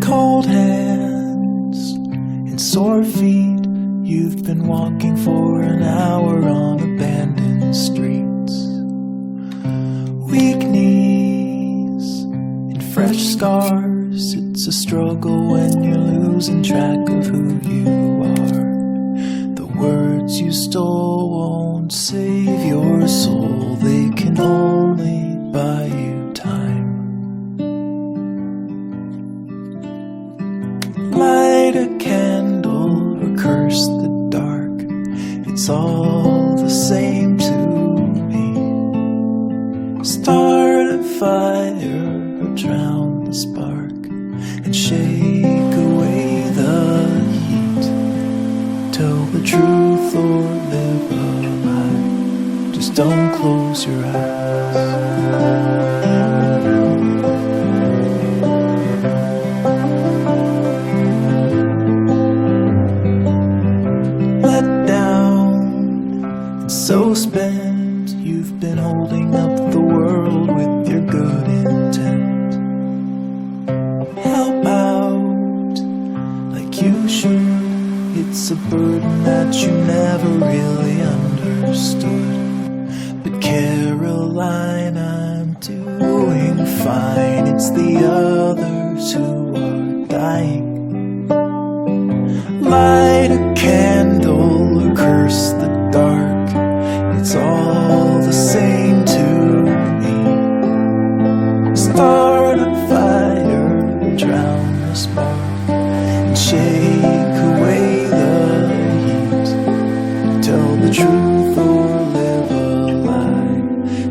Cold hands and sore feet. You've been walking for an hour on abandoned streets. Weak fresh scars. It's a struggle when you're losing track of who you are. The words you stole won't save your soul, they can only buy you time. Light a candle or curse the dark. It's all the same to me. Start a fire drown the spark and shake away the heat. Tell the truth or live a lie. Just don't close your eyes. That you never really understood. But Caroline, I'm doing fine. It's the others who are dying. Light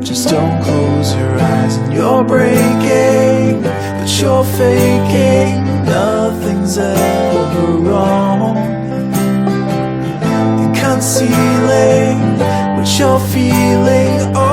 Just don't close your eyes and you're breaking, but you're faking. Nothing's ever wrong. And concealing what you're feeling.